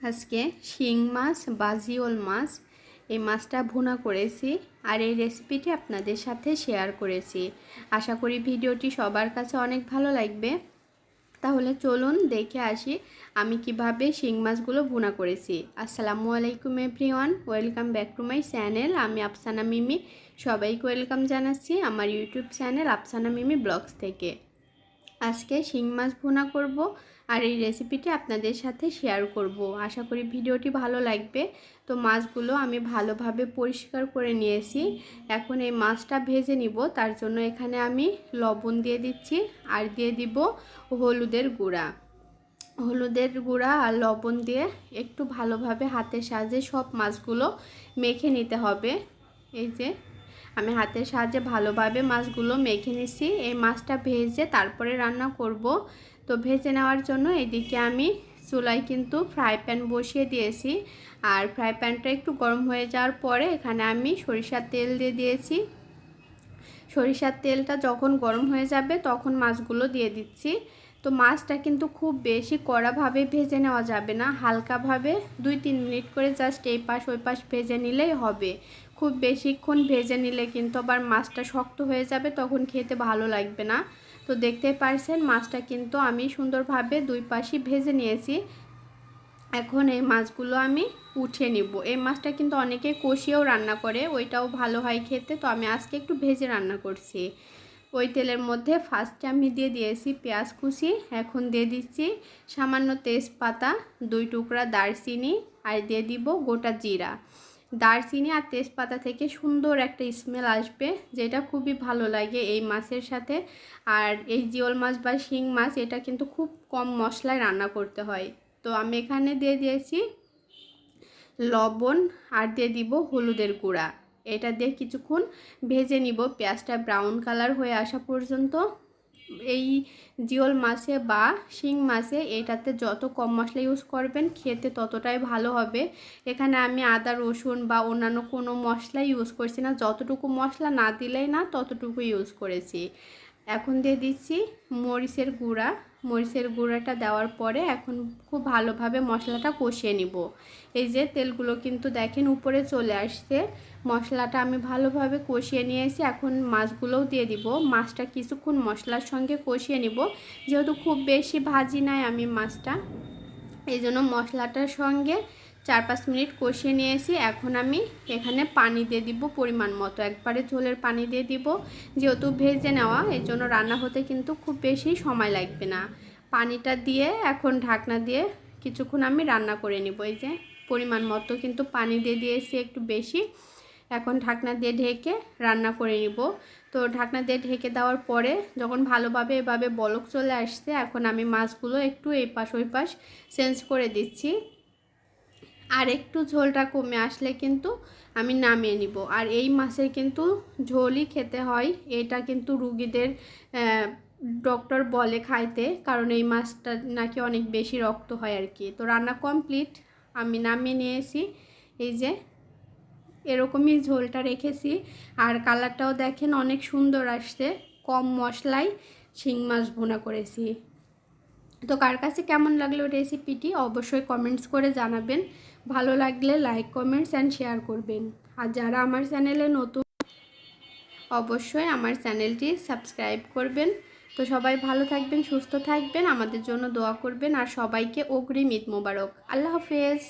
আজকে শিং মাছ বা জিওল মাছ এই মাছটা ভুনা করেছি আর এই রেসিপিটি আপনাদের সাথে শেয়ার করেছি। আশা করি ভিডিওটি সবার কাছে অনেক ভালো লাগবে। তাহলে চলুন দেখে আসি আমি কীভাবে শিং মাছগুলো ভুনা করেছি। আসসালামু আলাইকুম everyone welcome back to my channel আমি আফসানা মিমি। সবাইকে ওয়েলকাম জানাচ্ছি আমার YouTube channel Afsana Mimi vlogs থেকে। আজকে শিং মাছ ভুনা করব আর এই রেসিপিটি আপনাদের সাথে শেয়ার করব। আশা করি ভিডিওটি ভালো লাগবে। তো মাছগুলো আমি ভালোভাবে পরিষ্কার করে নিয়েছি। এখন এই মাছটা ভেজে নিব। তার জন্য এখানে আমি লবণ দিয়ে দিচ্ছি আর দিয়ে দিব হলুদের গুঁড়া। হলুদের গুঁড়া আর লবণ দিয়ে একটু ভালোভাবে হাতের সাহায্যে সব মাছগুলো মেখে নিতে হবে। এই যে, আমি হাতের সাহায্যে ভালোভাবে মাছগুলো মেখে নিছি। এই মাছটা ভেজে তারপরে রান্না করব। তো ভেজে নেওয়ার জন্য এদিকে আমি চুলায় কিন্তু ফ্রাই প্যান বসিয়ে দিয়েছি। আর ফ্রাই প্যানটা একটু গরম হয়ে যাওয়ার পরে এখানে আমি সরিষার তেল দিয়ে দিয়েছি। সরিষার তেলটা যখন গরম হয়ে যাবে তখন মাছগুলো দিয়ে দিচ্ছি। তো মাছটা কিন্তু খুব বেশি কড়াভাবে ভেজে নেওয়া যাবে না, হালকাভাবে দুই তিন মিনিট করে জাস্ট এই পাশ ওই পাশ ভেজে নিলেই হবে। খুব বেশিক্ষণ ভেজে নিলে কিন্তু আবার মাছটা শক্ত হয়ে যাবে, তখন খেতে ভালো লাগবে না। তো দেখতে পারছেন, মাছটা কিন্তু আমি সুন্দরভাবে দুই পাশই ভেজে নিয়েছি। এখন এই মাছগুলো আমি উঠিয়ে নিব। এই মাছটা কিন্তু অনেকে কষিয়েও রান্না করে, ওইটাও ভালো হয় খেতে। তো আমি আজকে একটু ভেজে রান্না করছি। ওই তেলের মধ্যে ফার্স্টে আমি দিয়ে দিয়েছি পেঁয়াজ কুচি, এখন দিয়ে দিচ্ছি সামান্য তেজপাতা, দুই টুকরা দারচিনি, আর দিয়ে দিব গোটা জিরা। দারচিনি আর তেজপাতা থেকে সুন্দর একটা স্মেল আসবে, যেটা খুবই ভালো লাগে এই মাছের সাথে। আর এই জিওল মাছ বা শিং মাছ, এটা কিন্তু খুব কম মশলায় রান্না করতে হয়। তো আমি এখানে দিয়ে দিয়েছি লবণ আর দিয়ে দিব হলুদের গুঁড়া। এটা দিয়ে কিছুক্ষণ ভেজে নিব, পেঁয়াজটা ব্রাউন কালার হয়ে আসা পর্যন্ত। এই জিওল মাছে বা শিং মাছে এটাতে যত কম মশলা ইউজ করবেন, খেতে ততটাই ভালো হবে। এখানে আমি আদা, রসুন বা অন্যান্য কোনো মশলা ইউজ করছি না। যতটুকু মশলা না দিলেই না ততটুকু ইউজ করেছি। এখন দিয়ে দিচ্ছি মরিচের গুঁড়া। মরিচের গুঁড়াটা দেওয়ার পরে এখন খুব ভালোভাবে মশলাটা কষিয়ে নিব। এই যে তেলগুলো কিন্তু দেখেন উপরে চলে আসছে। মশলাটা আমি ভালোভাবে কষিয়ে নিয়েছি। এখন মাছগুলোও দিয়ে দিব। মাছটা কিছুক্ষণ মশলার সঙ্গে কষিয়ে নিব। যেহেতু খুব বেশি ভাজি নাই আমি মাছটা। এই জন্য মশলাটার সঙ্গে চার পাঁচ মিনিট কষিয়ে নিয়েছি। এখন আমি এখানে পানি দিয়ে দিব পরিমাণ মতো। একবারে ঝোলের পানি দিয়ে দিব। যেহেতু ভেজে নেওয়া এই জন্য রান্না হতে কিন্তু খুব বেশি সময় লাগবে না। পানিটা দিয়ে এখন ঢাকনা দিয়ে কিছুক্ষণ আমি রান্না করে নিব। এই যে পরিমাণ মতো কিন্তু পানি দিয়ে দিয়েছি একটু বেশি। এখন ঢাকনা দিয়ে ঢেকে রান্না করে নিব। তো ঢাকনা দিয়ে ঢেকে দেওয়ার পরে যখন ভালোভাবে এভাবে বলক চলে আসছে, এখন আমি মাছগুলো একটু এই পাশ ওই পাশ চেঞ্জ করে দিচ্ছি। আর একটু ঝোলটা কমে আসলে কিন্তু আমি নামিয়ে নিব। আর এই মাছের কিন্তু ঝোলই খেতে হয়। এটা কিন্তু রুগীদের ডক্টর বলে খাইতে, কারণ এই মাছটা নাকি অনেক বেশি রক্ত হয় আর কি। তো রান্না কমপ্লিট আমি নামিয়ে নিয়েছি। এই যে, এরকমই ঝোলটা রেখেছি। আর কালারটাও দেখেন অনেক সুন্দর আসছে। কম মশলায় শিং মাছ ভুনা করেছি। তো কার কাছে কেমন লাগল রেসিপিটি অবশ্যই কমেন্টস করে জানাবেন। ভালো লাগলে লাইক কমেন্টস অ্যান্ড শেয়ার করবেন। আর যারা আমার চ্যানেলে নতুন, অবশ্যই আমার চ্যানেলটি সাবস্ক্রাইব করবেন। তো সবাই ভালো থাকবেন, সুস্থ থাকবেন, আমাদের জন্য দোয়া করবেন। আর সবাইকে অগ্রিম ঈদ মোবারক। আল্লাহ হাফেজ।